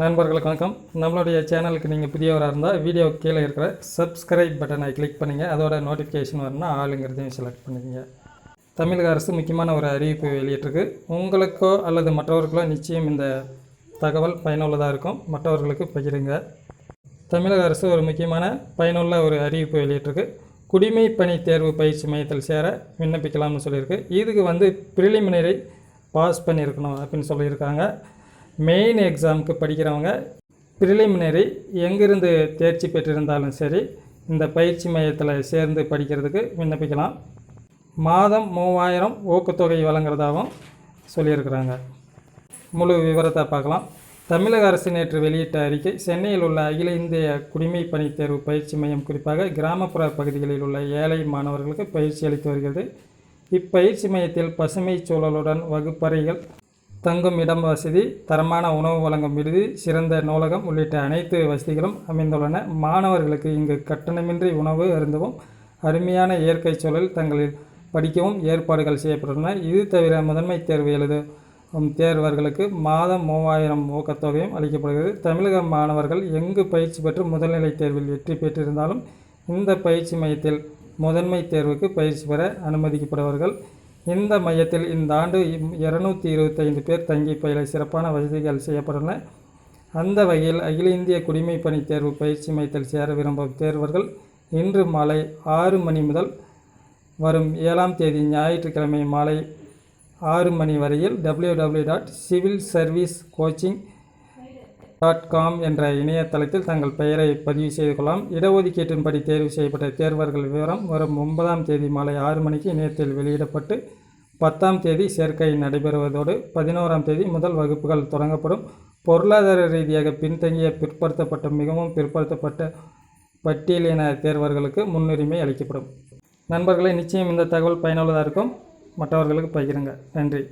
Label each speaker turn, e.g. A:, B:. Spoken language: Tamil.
A: நண்பர்களுக்கு வணக்கம். நம்மளுடைய சேனலுக்கு நீங்கள் புதியவராக இருந்தால் வீடியோ கீழே இருக்கிற சப்ஸ்கிரைப் பட்டனை கிளிக் பண்ணுங்க. அதோட நோட்டிஃபிகேஷன் வரணும்னா ஆளுங்கிறதையும் செலக்ட் பண்ணிக்கங்க. தமிழக அரசு முக்கியமான ஒரு அறிவிப்பு வெளியிட்டிருக்கு. உங்களுக்கோ அல்லது மற்றவர்களோ நிச்சயம் இந்த தகவல் பயனுள்ளதாக இருக்கும். மற்றவர்களுக்கு பகிருங்க. தமிழக அரசு ஒரு முக்கியமான பயனுள்ள ஒரு அறிவிப்பு வெளியிட்டிருக்கு. குடிமை பணி தேர்வு பயிற்சி மையத்தில் சேர விண்ணப்பிக்கலாம்னு சொல்லியிருக்கு. இதுக்கு வந்து ப்ரிலிமினரி பாஸ் பண்ணியிருக்கணும் அப்படின்னு சொல்லியிருக்காங்க. மெயின் எக்ஸாமுக்கு படிக்கிறவங்க ப்ரிலிமினரி எங்கிருந்து தேர்ச்சி பெற்றிருந்தாலும் சரி இந்த பயிற்சி மையத்தில் சேர்ந்து படிக்கிறதுக்கு விண்ணப்பிக்கலாம். மாதம் மூவாயிரம் ஊக்கத்தொகை வழங்குறதாகவும் சொல்லியிருக்கிறாங்க. முழு விவரத்தை பார்க்கலாம். தமிழக அரசு நேற்று வெளியிட்ட அறிக்கை சென்னையில் உள்ள அகில இந்திய குடிமை பணி தேர்வு பயிற்சி மையம் குறிப்பாக கிராமப்புற பகுதிகளில் உள்ள ஏழை மாணவர்களுக்கு பயிற்சி அளித்து வருகிறது. இப்பயிற்சி மையத்தில் பசுமை சூழலுடன் வகுப்பறைகள் தங்கும் இடம் வசதி தரமான உணவு வழங்கும் விடுதி சிறந்த நூலகம் உள்ளிட்ட அனைத்து வசதிகளும் அமைந்துள்ளன. மாணவர்களுக்கு இங்கு கட்டணமின்றி உணவு அருந்தவும் அருமையான இயற்கை சூழல் தங்களில் படிக்கவும் ஏற்பாடுகள் செய்யப்பட்டுள்ளன. இது தவிர முதன்மை தேர்வு எழுதும் தேர்வர்களுக்கு மாதம் மூவாயிரம் ஊக்கத்தொகையும் அளிக்கப்படுகிறது. தமிழக மாணவர்கள் எங்கு பயிற்சி பெற்று முதல்நிலை தேர்வில் வெற்றி பெற்றிருந்தாலும் இந்த பயிற்சி மையத்தில் முதன்மை தேர்வுக்கு பயிற்சி பெற அனுமதிக்கப்படுவார்கள். இந்த மையத்தில் இந்த ஆண்டு இருநூற்றி இருபத்தைந்து பேர் தங்கி பயில சிறப்பான வசதிகள் செய்யப்பட்டுள்ளன. அந்த வகையில் அகில இந்திய குடிமை பணி தேர்வு பயிற்சி மையத்தில் சேர விரும்பும் தேர்வர்கள் இன்று மாலை ஆறு மணி முதல் வரும் ஏழாம் தேதி ஞாயிற்றுக்கிழமை மாலை ஆறு மணி வரையில் W W dot civil service coaching dot com என்ற இணையதளத்தில் தங்கள் பெயரை பதிவு செய்து கொள்ளலாம். இடஒதுக்கீட்டின்படி தேர்வு செய்யப்பட்ட தேர்வர்கள் விவரம் வரும் ஒன்பதாம் தேதி மாலை ஆறு மணிக்கு இணையத்தில் வெளியிடப்பட்டு பத்தாம் தேதி சேர்க்கை நடைபெறுவதோடு பதினோராம் தேதி முதல் வகுப்புகள் தொடங்கப்படும். பொருளாதார ரீதியாக பின்தங்கிய பிற்படுத்தப்பட்ட மிகவும் பிற்படுத்தப்பட்ட பட்டியலின தேர்வர்களுக்கு முன்னுரிமை அளிக்கப்படும். நண்பர்களை நிச்சயம் இந்த தகவல் பயனுள்ளதாக இருக்கும்? மற்றவர்களுக்கு பகிருங்க. நன்றி.